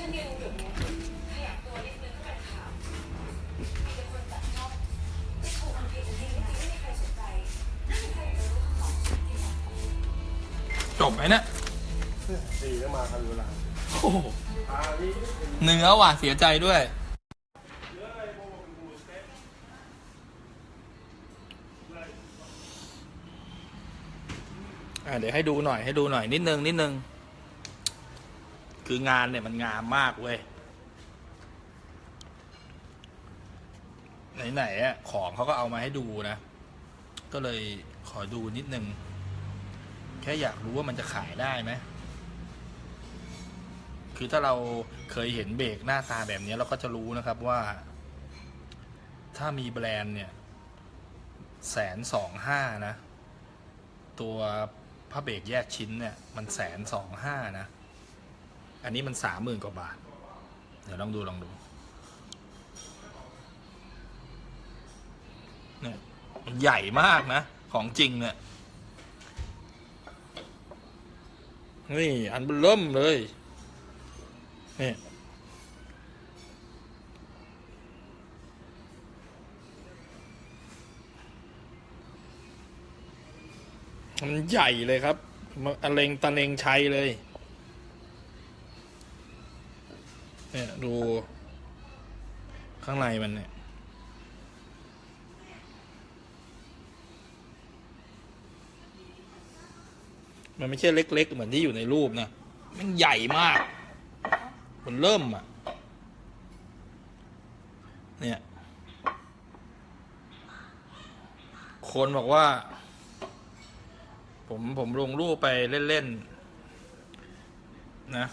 ฉันยืนอยู่เนี่ยขยับตัวนิดนึงก็เป็นข่าวมีแต่คนจับจ้องจะถูกมันผิดจริงๆไม่มีใครสนใจไม่มีใครรู้คำตอบจริงๆ จบไหมเนี่ยดีก็มาทันเวลาโอ้โหอ่านี่เนื้อว่ะเสียใจด้วย อะเดี๋ยวให้ดูหน่อยให้ดูหน่อยนิดนึงนิดนึง คืองานเนี่ยมันงามมากเว้ย ไหนๆอะของเขาก็เอามาให้ดูนะ ก็เลยขอดูนิดนึง แค่อยากรู้ว่ามันจะขายได้ไหม คือถ้าเราเคยเห็นเบรกหน้าตาแบบนี้เราก็จะรู้นะครับว่า ถ้ามีแบรนด์เนี่ยแสนสองห้านะ ตัวผ้าเบรกแยกชิ้นเนี่ย มันแสนสองห้านะ อันนี้มันสามหมื่นกว่าบาท เดี๋ยวลองดูลองดูเนี่ยมันใหญ่มากนะ ของจริงเนี่ยนี่อันเบิ่มเลยนี่มันใหญ่เลยครับมันอเลงตะเลงชัยเลย ดู ข้างในมันเนี่ย มันไม่ใช่เล็ก ๆ เหมือนที่อยู่ในรูปนะ มันใหญ่มาก มันเริ่มอะ เนี่ย คนบอกว่า ผมผมลงรูปไปเล่น ๆ นะ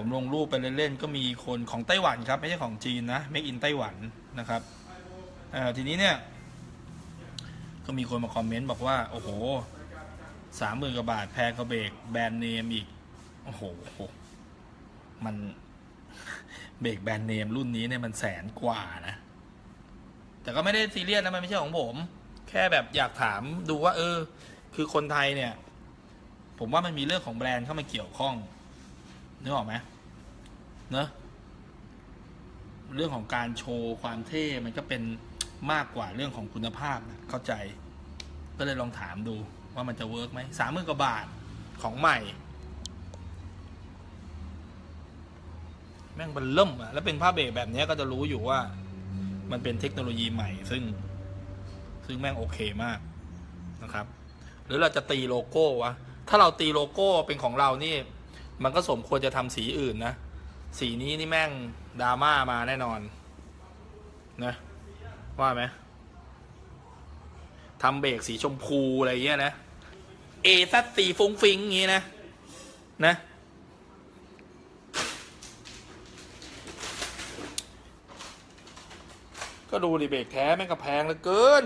ผมลงรูปไปเล่นๆก็มีคนของไต้หวันครับ ไม่ใช่ของจีนนะ Make in ไต้หวันนะครับทีนี้เนี่ย ก็มีคนมาคอมเมนต์บอกว่า โอ้โหสามหมื่นกว่าบาทแพงกว่าเบรกแบรนด์เนมอีก โอ้โห มันเบรกแบรนด์เนมรุ่นนี้เนี่ยมันแสนกว่านะ แต่ก็ไม่ได้ซีเรียสนะมันไม่ใช่ของผม แค่แบบอยากถามดูว่า เออ คือคนไทยเนี่ย ผมว่ามันมีเรื่องของแบรนด์เข้ามาเกี่ยวข้อง นึกออกไหมเนอะเรื่องของการโชว์ความเท่มันก็เป็นมากกว่าเรื่องของคุณภาพนะเข้าใจ ก็เลยลองถามดูว่ามันจะเวิร์กไหมสามหมื่นกว่าบาทของใหม่ แม่งมันเริ่มอะแล้วเป็นผ้าเบรแบบนี้ก็จะรู้อยู่ว่า มันเป็นเทคโนโลยีใหม่ ซึ่ง ซึ่งแม่งโอเคมากนะครับ หรือเราจะตีโลโก้วะถ้าเราตีโลโก้เป็นของเรานี่ มันก็สมควรจะทำสีอื่นนะ สีนี้นี่แม่งดราม่ามาแน่นอน นะ ว่าไหมทำเบรกสีชมพูอะไรเงี้ยนะ เอซัดสีฟุ้งฟิงงี้นะ นะ ก็ดูดิเบรกแท้แม่งก็แพงเหลือเกิน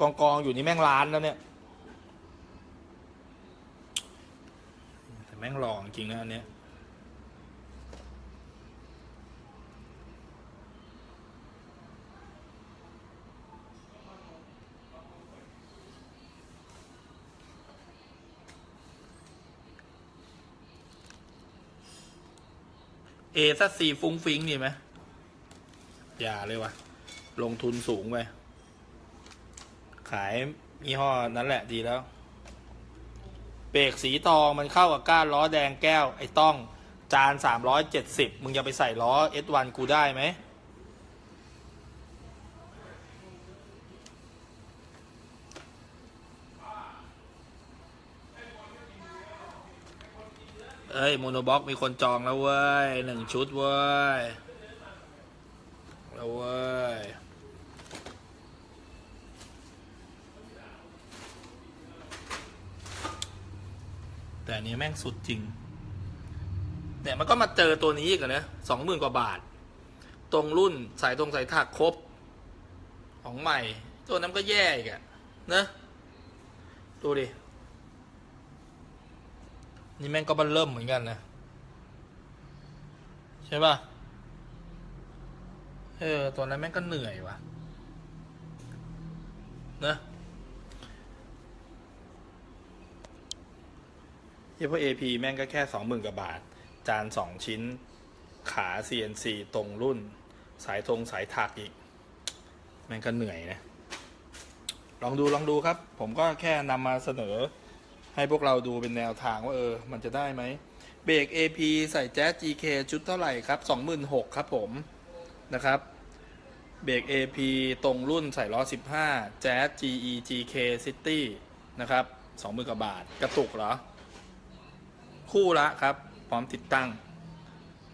กองกองอยู่นี่แม่งล้านแล้วเนี่ย แต่แม่งหล่อ จริงนะอันเนี้ยเอซัสซีฟุ้งฟิงนี่ไหมอย่าเลยวะลงทุนสูงไป ขายยี่ห้อนั้นแหละดีแล้ว เบรกสีทองมันเข้ากับก้านล้อแดงแก้วไอ้ต้องจานสามร้อยเจ็ดสิบมึงจะไปใส่ล้อ S1 กูได้ไหม เอ้ย โมโนบ็อกมีคนจองแล้วเว้ยหนึ่งชุดเว้ย แล้วเว้ย แต่อันนี้แม่งสุดจริง เนี่ยมันก็มาเจอตัวนี้อีกนะสองหมื่นกว่าบาท ตรงรุ่นสายตรงสายถักครบ ของใหม่ ตัวนั้นก็แย่อีกอะนะดูดิ นี่แม่งก็บันเริ่มเหมือนกันนะ ใช่ป่ะ เออ ตัวนั้นแม่งก็เหนื่อยว่ะ นะ เฉ พาะ AP แม่งก็แค่สองหมื่นกว่าบาท จานสองชิ้น ขา CNC ตรงรุ่น สายธงสายถักอีก แม่งก็เหนื่อยนะ ลองดูลองดูครับ ผมก็แค่นำมาเสนอ ให้พวกเราดูเป็นแนวทางว่าเออ มันจะได้ไหม เบรก AP ใส่แจ๊ส GK ชุดเท่าไหร่ครับ 26,000ครับผมนะครับเบรก AP ตรงรุ่นใส่ล้อ 15แจ๊ส GE GK City นะครับ 20,000กว่าบาท กระตุกเหรอ คู่ละครับพร้อมติดตั้ง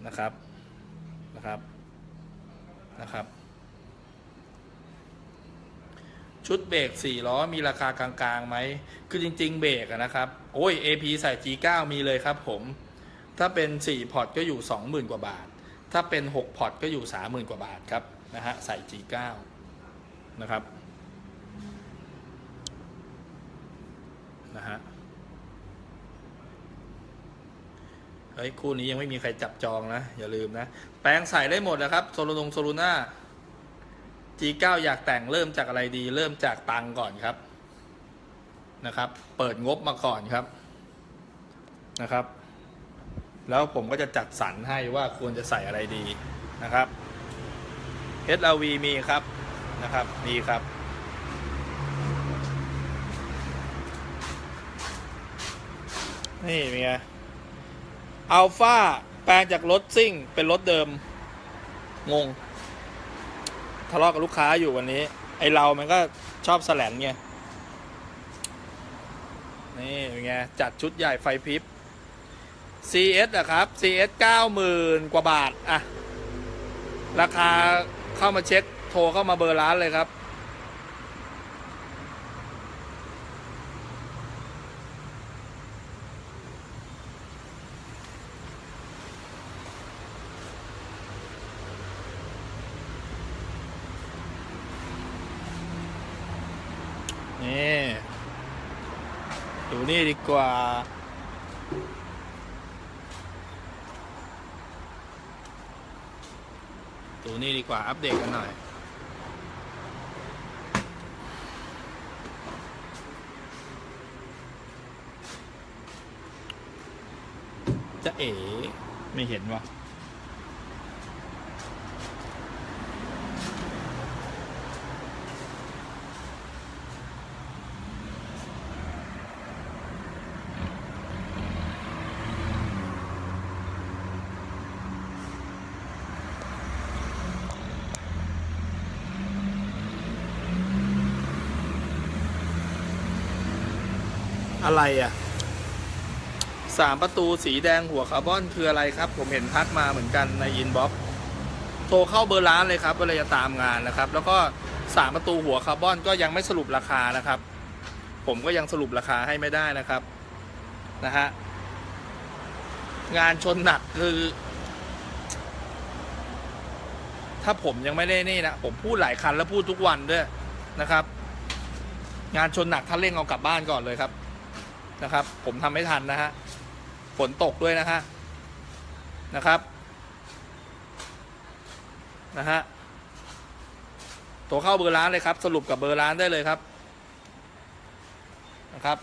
นะครับนะครับนะครับ ชุดเบรก4ล้อมีราคากลางๆไหมคือจริง ๆ เบรกนะครับโอ้ย AP ใส่ G9 มีเลยครับผม ถ้าเป็น 4 พอร์ตก็อยู่ 20,000 กว่าบาท ถ้าเป็น 6 พอร์ตก็อยู่ 30,000 กว่าบาทครับนะฮะใส่ G9 นะครับนะฮะ เฮ้ยคู่นี้ยังไม่มีใครจับจองนะ อย่าลืมนะ แปลงใส่ได้หมดนะครับโซลูนงโซลูน่า G9 อยากแต่งเริ่มจากอะไรดี เริ่มจากตังก่อนครับนะครับ เปิดงบมาก่อนครับนะครับ แล้วผมก็จะจัดสรรให้ว่าควรจะใส่อะไรดีนะครับ HRV มีครับนะครับมีครับนี่เป็นไง อัลฟาแปลงจากรถซิ่งเป็นรถเดิม งง ทะเลาะกับลูกค้าอยู่วันนี้ ไอเรามันก็ชอบแสลนไง นี่เป็นไง จัดชุดใหญ่ไฟพริบ CS อะครับ CS เก้าหมื่นกว่าบาทอะราคาเข้ามาเช็คโทรเข้ามาเบอร์ร้านเลยครับ นี่ ดูนี่ดีกว่า ดูนี่ดีกว่า อัปเดตกันหน่อย จะเอ๋ไม่เห็นวะ อะไรอะสามประตูสีแดงหัวคาร์บอนคืออะไรครับ ผมเห็นทักมาเหมือนกันในอินบ็อกโทรเข้าเบอร์ร้านเลยครับเวลาจะตามงานนะครับ แล้วก็สามประตูหัวคาร์บอนก็ยังไม่สรุปราคานะครับ ผมก็ยังสรุปราคาให้ไม่ได้นะครับนะฮะงานชนหนักคือ ถ้าผมยังไม่ได้นี่นะผมพูดหลายคันแล้วพูดทุกวันด้วยนะครับ งานชนหนักท่านเร่งเอากลับบ้านก่อนเลยครับ นะครับ ผมทำไม่ทันนะฮะฝนตกด้วยนะฮะนะครับนะฮะโทรเข้าเบอร์ร้านเลยครับ สรุปกับเบอร์ร้านได้เลยครับนะครับ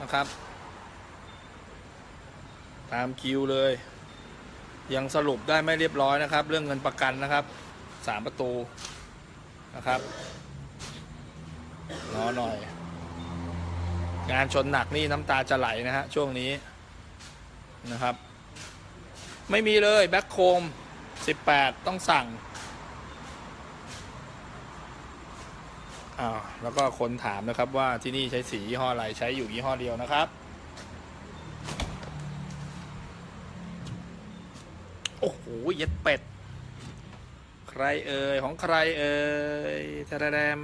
นะครับ ตามคิวเลย ยังสรุปได้ไม่เรียบร้อยนะครับ เรื่องเงินประกันนะครับสามประตูนะครับ รอหน่อย งานชนหนักนี่น้ำตาจะไหลนะฮะช่วงนี้นะครับ ไม่มีเลยแบ็คโคม 18 ต้องสั่งอ้าวแล้วก็คนถามนะครับว่าที่นี่ใช้สียี่ห้ออะไรใช้อยู่ยี่ห้อเดียวนะครับ โอ้โหเย็ดเป็ด ใครเอ่ย ของใครเอ่ยทะแดม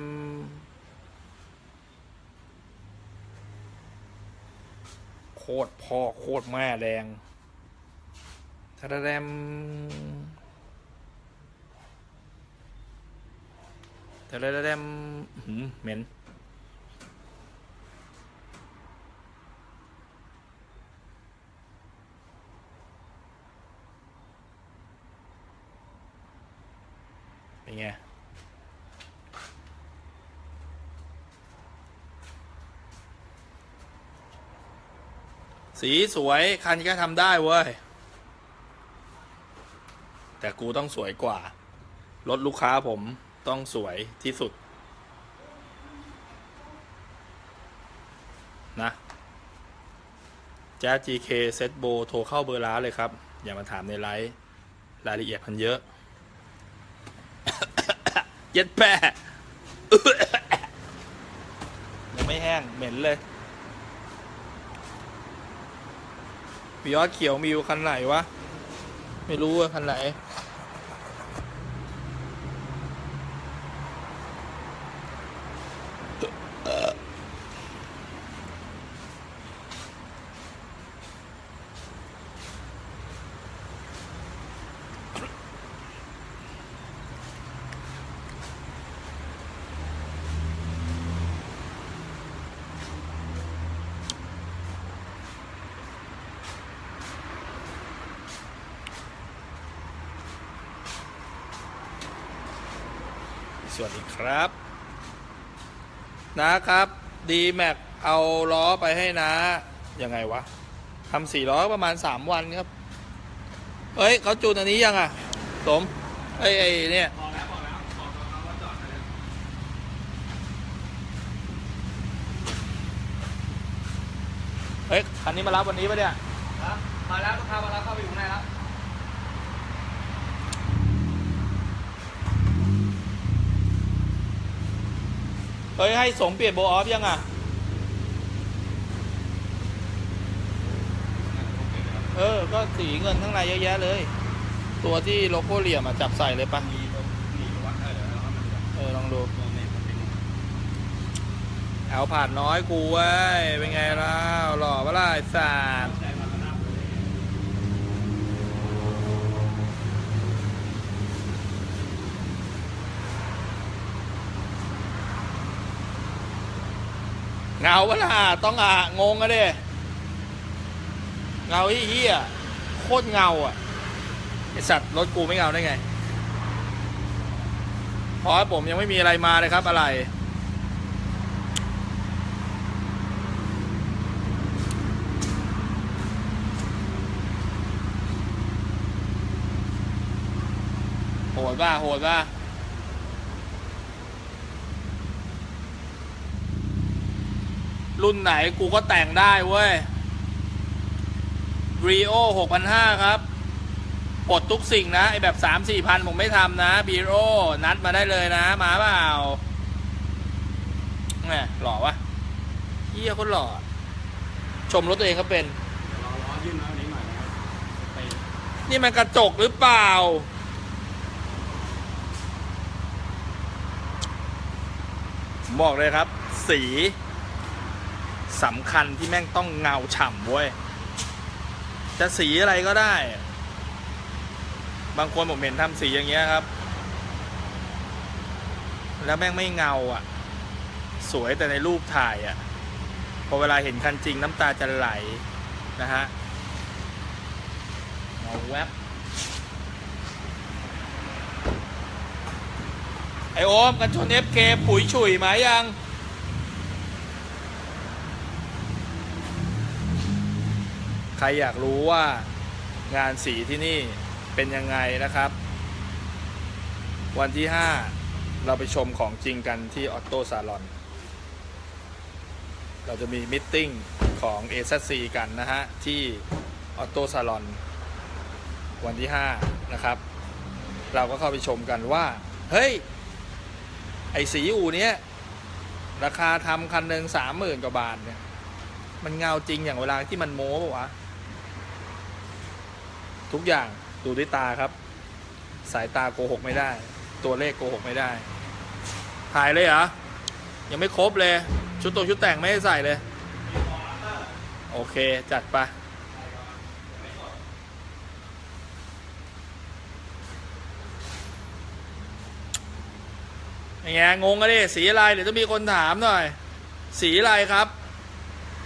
โคตรพ่อโคตรแม่แดงทะแดมทะแดมหืมเหม็นเป็นไง สีสวยคันก็ทำได้เว้ย แต่กูต้องสวยกว่า รถลูกค้าผมต้องสวยที่สุด นะแจ๊ส GK เซตโบโทรเข้าเบอร์ร้านเลยครับ อย่ามาถามในไลฟ์รายละเอียดพันเยอะ เย็ดแปะยังไม่แห้ง เหม็นเลย มียอดเขียวมีอยู่คันไหนวะ ไม่รู้ว่าคันไหน วัสดีครับ นะครับดีแม็กเอาล้อไปให้นะยังไงวะทำสี่ล้อประมาณสามวันครับ เฮ้ยเขาจูนอันนี้ยังอะ สมไอ้ไอ้เนี่ยเฮ้ยคันนี้มารับวันนี้ปะเนี่ยมาแล้วลูกค้ามาแล้วเข้าไปอยู่ข้างในแล้ว เฮ้ย ให้สมเปลี่ยนโบออฟยังอะ เออ ก็สีเงินข้างในเยอะแยะเลย ตัวที่โลโก้เหลี่ยมอะ จับใส่เลยปะเออ ลองดูตัวนี้มันเป็นเอาผ่านน้อยกูเว้ย เป็นไงล่ะหล่อปะล่ะไอ้สัตว์ใจมันระนาบเลย เงาปะล่ะต้องอะงงอะเด้เงาเฮียโคตรเงาอะไอสัตว์รถกูไม่เงาได้ไงเพราะผมยังไม่มีอะไรมาเลยครับ อะไร โหดป่ะโหดป่ะ รุ่นไหนกูก็แต่งได้เว้ย Rio 6,500ครับปลดทุกสิ่งนะไอแบบ3 4พันผมไม่ทำนะ b ีโ o นัดมาได้เลยนะ มาเปล่าแหมหล่อวะเฮียคนหล่อ ชมรถตัวเองก็เป็น นี่มันกระจกหรือเปล่า บอกเลยครับ สี สำคัญที่แม่งต้องเงาฉ่ำเว้ย จะสีอะไรก็ได้ บางคนผมเห็นทำสีอย่างเงี้ยครับ แล้วแม่งไม่เงาอะ สวยแต่ในรูปถ่ายอะ พอเวลาเห็นคันจริงน้ำตาจะไหลนะฮะเงาแวบไอโอมกันชน FK ปุ๋ยฉุยไหมยัง ใครอยากรู้ว่างานสีที่นี่เป็นยังไงนะครับ วันที่ 5 เราไปชมของจริงกันที่ออโต้ซาลอน เราจะมีมิทติ้งของ a อ c กันนะฮะ ที่ออโต้ซาลอน วันที่ 5 นะครับ เราก็เข้าไปชมกันว่า เฮ้ย ไอสีอูเนี้ยราคาทำคันหนึ่งสามหมื่นกว่าบาทเนี่ยมันเงาจริงอย่างเวลาที่มันโม้ปะวะ ทุกอย่างดูด้วยตาครับ สายตาโกหกไม่ได้ ตัวเลขโกหกไม่ได้ ถ่ายเลยเหรอ ยังไม่ครบเลย ชุดตัวชุดแต่งไม่ได้ใส่เลย โอเค จัดไปยังไงงงอะดิสีอะไรเดี๋ยวจะมีคนถามหน่อย สีอะไรครับ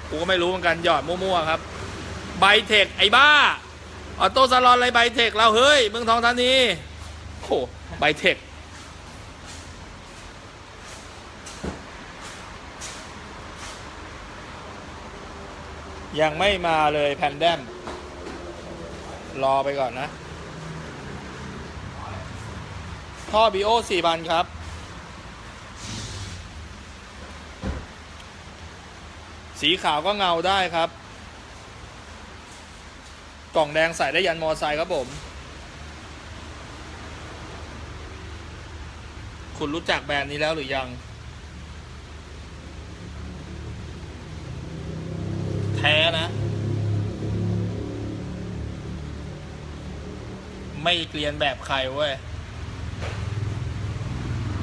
กูก็ไม่รู้เหมือนกันหยอดมั่วๆครับ ไบเทคไอ้บ้า ออโต้ซาลอนอะไรไบเทคเราเฮ้ยเมืองทองธานีโอ้ไบเทคยังไม่มาเลยแพนเดมรอไปก่อนนะ ท่อบีโอสี่พันครับ สีขาวก็เงาได้ครับ กล่องแดงใส่ได้ยันมอไซค์ครับผม คุณรู้จักแบรนด์นี้แล้วหรือยัง แท้นะ ไม่เกลียนแบบใครเว้ย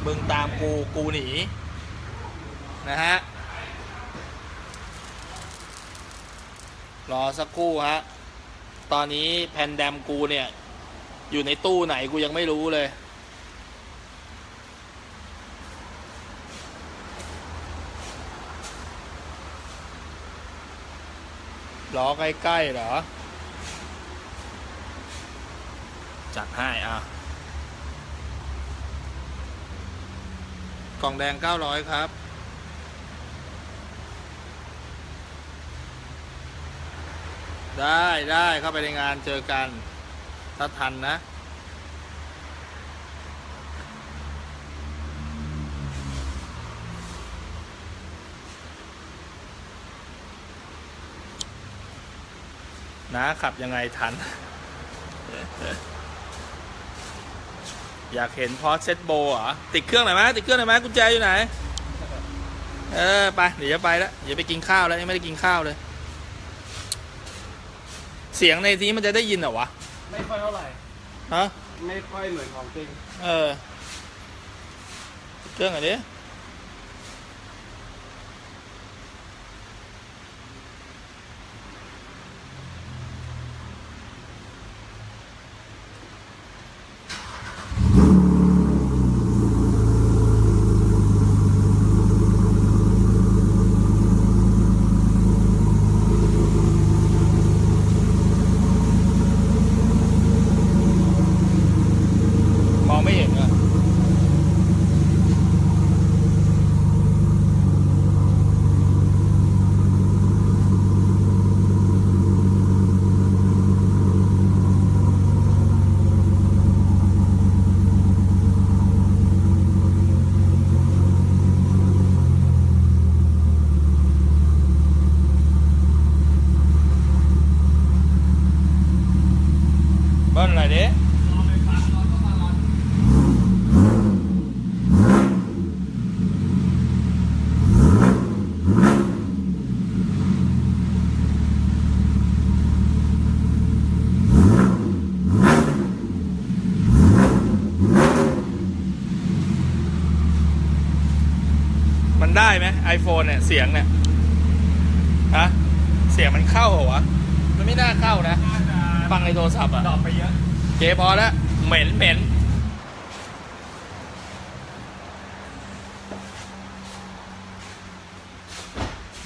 มึงตามกู กูหนี นะฮะ รอสักครู่ฮะ ตอนนี้แพนแดมกูเนี่ย อยู่ในตู้ไหนกูยังไม่รู้เลย ล้อใกล้ๆเหรอ จัดให้อะ กล่องแดง 900 ครับ ได้ได้เข้าไปในงานเจอกันถ้าทันนะนะขับยังไงทัน อยากเห็นพอเซตโบเหรอติดเครื่องหน่อยไหมติดเครื่องหน่อยไหมกุญแจอยู่ไหน เออ ไป เดี๋ยวจะไปแล้วเดี๋ยวไปกินข้าวแล้ว ยังไม่ได้กินข้าวเลย เสียงในนี้มันจะได้ยินเหรอวะ ไม่ค่อยเท่าไหร่ ฮะ ไม่ค่อยเหมือนของจริง เออเครื่องอะไได้ไหมไอโฟนเนี่ย เสียงเนี่ยฮะเสียงมันเข้าเหรอวะ มันไม่น่าเข้านะ ฟังในโทรศัพท์อะดรอปไปเยอะโอเคพอแล้วเหม็นเหม็น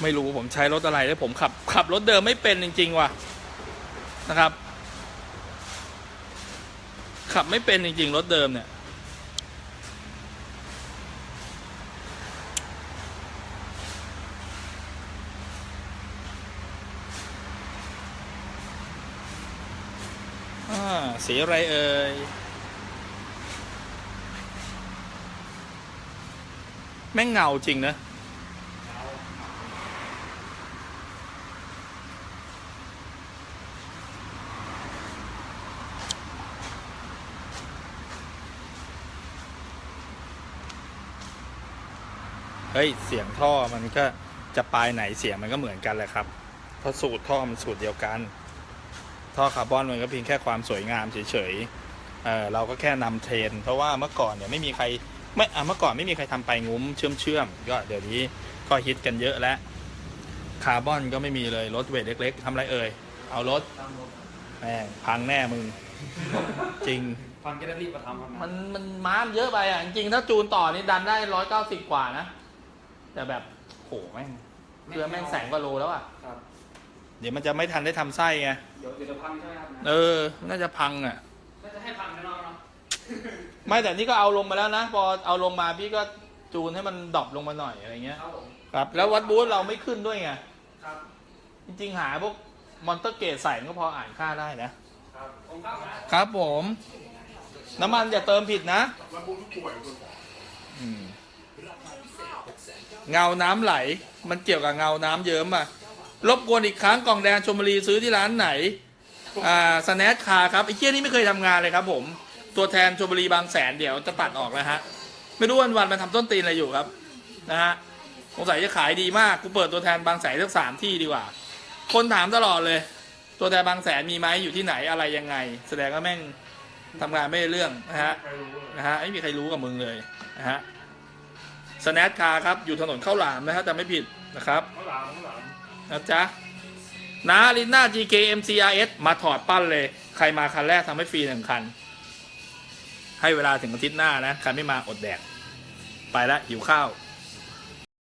ไม่รู้ผมใช้รถอะไรแล้วผมขับ ขับรถเดิมไม่เป็นจริง ๆ ว่ะนะครับ ขับไม่เป็นจริง ๆ รถเดิมเนี่ย อ่า สีอะไรเอ่ย แม่งเงาจริงนะ เฮ้ย เสียงท่อมันก็จะปลายไหนเสียงมันก็เหมือนกันแหละครับ เพราะสูตรท่อมันสูตรเดียวกัน ท่อคาร์บอนมันก็เพียงแค่ความสวยงามเฉยๆเออเราก็แค่นำเทรนด์เพราะว่าเมื่อก่อนเนี่ยไม่มีใครไม่อะเมื่อก่อนไม่มีใครทำไปงุ้มเชื่อมเชื่อมๆก็เดี๋ยวนี้ก็ฮิตกันเยอะแล้วคาร์บอนก็ไม่มีเลยรถเวทเล็ก ๆทำอะไรเอ่ยเอารถแม่งพังแน่มึง จริงฟังจะได้รีบมาทำครับมันมันม้ามเยอะไปอะ จริงๆถ้าจูนต่อนี่ดันได้ร้อยเก้าสิบกว่านะ แต่แบบโหแม่งเครื่องแม่งแสงกว่าโลแล้วอะครับเดี๋ยวมันจะไม่ทันได้ทำไส้ไงเดี๋ยวเดี๋ยวจะพังใช่ไหมครับเออน่าจะพังอะน่าจะให้พังแน่นอนเนาะไม่แต่นี่ก็เอาลงมาแล้วนะ พอเอาลงมาพี่ก็จูนให้มันดรอปลงมาหน่อยอะไรเงี้ยครับผมครับแล้ววัดบูธเราไม่ขึ้นด้วยไงครับจริงๆหาพวกมอนเตอร์เกตใส่มันก็พออ่านค่าได้นะครับผมครับนะครับผม น้ำมันอย่าเติมผิดนะระบุทุกป่วยคุณหมออืมเงาน้ำไหล มันเกี่ยวกับเงาน้ำเยิ้มอะ รบกวนอีกครั้งกล่องแดงชมบุรีซื้อที่ร้านไหน อ่าสแนทคาครับไอ้เคี้ยนี่ไม่เคยทำงานเลยครับผม ตัวแทนชมบุรีบางแสนเดี๋ยวจะตัดออกแล้วฮะ ไม่รู้วันวันๆมันทำต้นตีนอะไรอยู่ครับ นะฮะสงสัยจะขายดีมาก กูเปิดตัวแทนบางแสนสักสามที่ดีกว่า คนถามตลอดเลย ตัวแทนบางแสนมีไหมอยู่ที่ไหนอะไรยังไง แสดงว่าแม่งทำงานไม่ได้เรื่องนะฮะใครรู้เลยนะฮะไม่มีใครรู้กับมึงเลยนะฮะสแนทคาครับอยู่ถนนข้าวหลามนะฮะแต่ไม่ผิดนะครับ ข้างหลังข้างหลัง นะจ๊ะนาลิน่า GK MCRS มาถอดปั้นเลย ใครมาคันแรกทำให้ฟรีหนึ่งคัน ให้เวลาถึงอาทิตย์หน้านะ ใครไม่มาอดแดก ไปละหิวข้าว